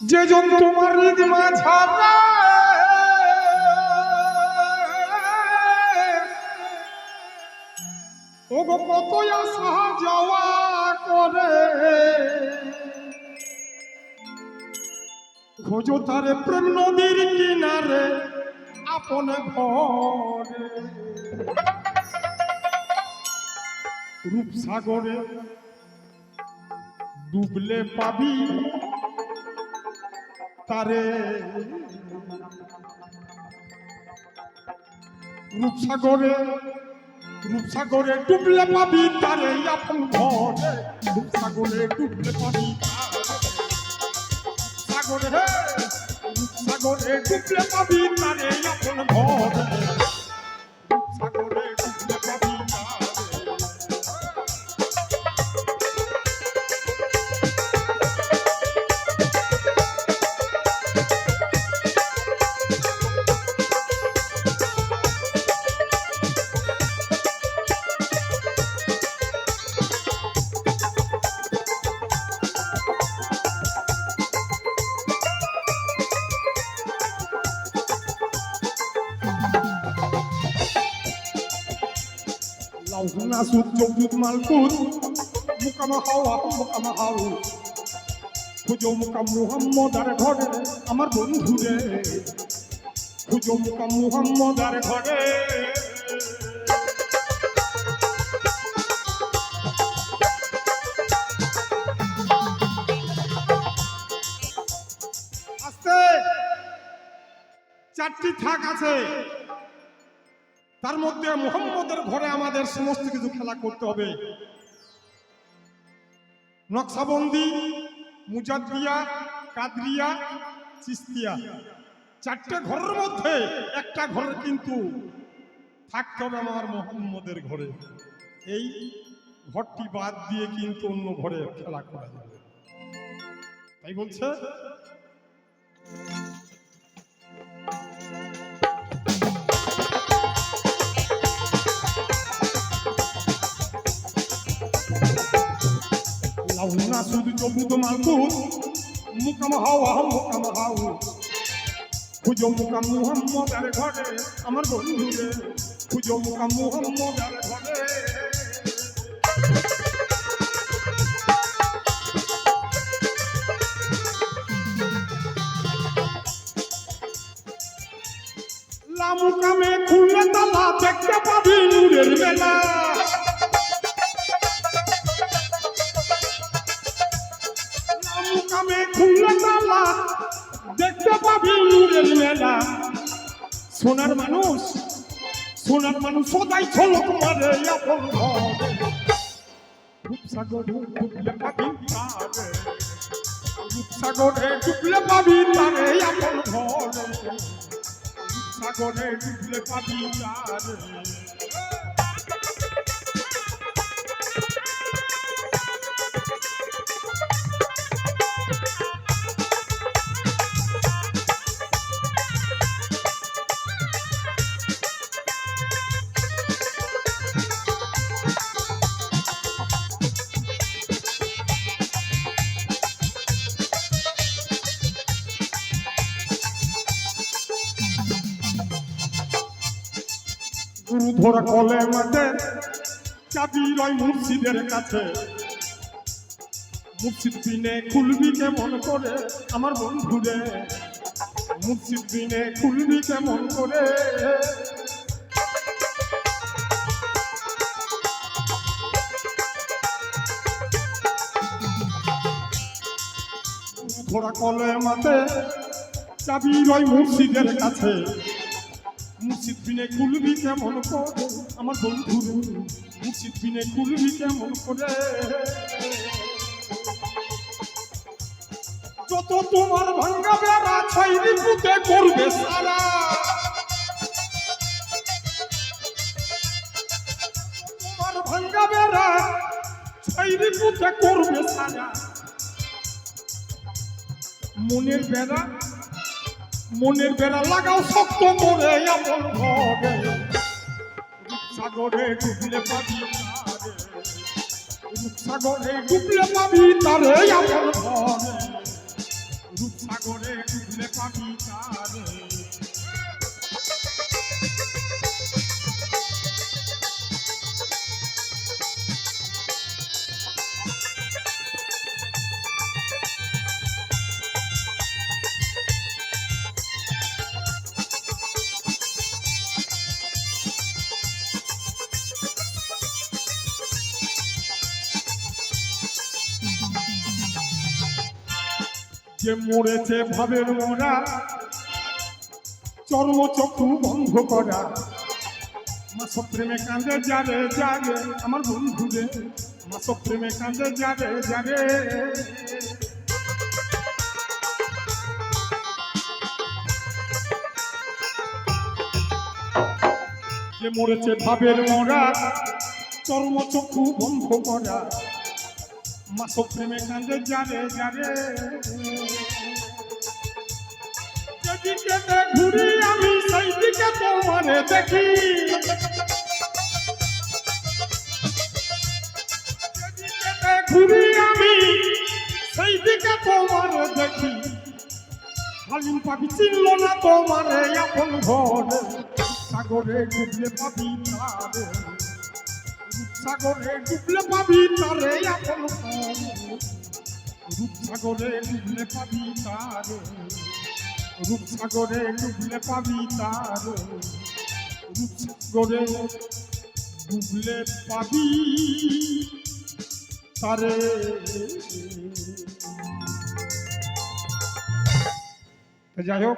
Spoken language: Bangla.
যে জন তোমার রিদমা ছাড়া ও গো কত আশা যাওয়া করে। খোঁজো তারে প্রেম নদীর কিনারে, আপন ঘরে। রূপসাগরে ডুবলে পাবি তারে। রূপসাগরে রূপসাগরে ডুবলে পাবি তারে, আপন ঘরে। রূপসাগরে ডুবলে পাবি সাগরে সাগরে ডুবলে পাবি তারে, আপন ঘরে। লাউনা সুদ চৌদুদ মালকুদ মুকামা হাওয়া, মুকামা হাউ খুঁজো মুকাম মুহাম্মদ আর ঘরে, আমার বন্ধু রে খুঁজো মুকাম মুহাম্মদ আর ঘরে চারটি থাক আছে। তার মধ্যে মোহাম্মদের ঘরে আমাদের সমস্ত কিছু খেলা করতে হবে। নকশাবন্দি, মুজাদ্দিয়া, কাদরিয়া, চিস্তিয়া। চারটে ঘরের মধ্যে একটা ঘরের কিন্তু থাকতে হবে আমার মোহাম্মদের ঘরে। এই ঘরটি বাদ দিয়ে কিন্তু অন্য ঘরে খেলা করা যাবে। তাই বলছে শুধু চবুত মালকুত মুকাম হাওয়া মুকাম হাউ খুঁজো মুকাম মুহাম্মদ আর ঘরে, আমার বন্ধু রে খুঁজো মুকাম মুহাম্মদ আর ঘরে লামুকামে খুললে তালা দেখতে পাবি নূরের মেলা। মুকামে খুললে তালা, দেখতে পাবি নূরের মেলা। সোনার মানুষ সোনার মানুষ সদাই ছলক মারে আপন রূপসাগরে ডুবলে পাবি তারে, রূপসাগরে ডুবলে পাবি তারে আপন ঘরে। রূপসাগরে ডুবলে পাবি তারে। গুরু ধরা কলে মাঠে চাবি রয় মুর্শিদের কাছে। মুর্শিদ বিনে খুলবি কেমন করে? আমার বন্ধুরে মুর্শিদ বিনে খুলবি কেমন করে? ধরা কলে মাঠে চাবি রয় মুর্শিদের কাছে। মুর্শিদ বিনে খুলবি কেমন করে? আমার বন্ধু মুর্শিদ বিনে খুলবি কেমন করে? যত তোমার ভাঙ্গা বেড়া ছাইরি পুঁতে করবে সারা। তোমার ভাঙ্গা বেড়া ছাইরি পুঁতে করবে সারা। মনের বেড়া মনের বেড়া লাগাও শক্ত করে আমার ঘরে সাগরে ডুবলে পাবি সাগরে ডুবলে পাবি তারে এমন ঘরে পাবি তারে। যে মরেছে ভাবের মোরা চর্মচক্ষু বন্ধ করা। মাস প্রেমে কাঁদে যারে যারে, আমার বন্ধু রে মাস প্রেমে কাঁদে যারে যারে। যে মরেছে ভাবের মোরা চর্মচক্ষু বন্ধ করা। মাস প্রেমে কাঁদে যারে যারে যেদিকে ঘুরি আমি সেই দিকে তোমারে দেখি। ঘুরি আমি সেই দিকে তোমারে দেখি। হালিম পাবি চিনল না তোমারে, আপন ঘরে। সাগরে ডুবলে পাবি তারে। সাগরে ডুবলে পাবি তারে আপন ঘরে রূপসাগরে ডুবলে পাবি তারে। রূপসাগরে ডুবলে পাবি তারে। রূপসাগরে ডুবলে পাবি যাই হোক।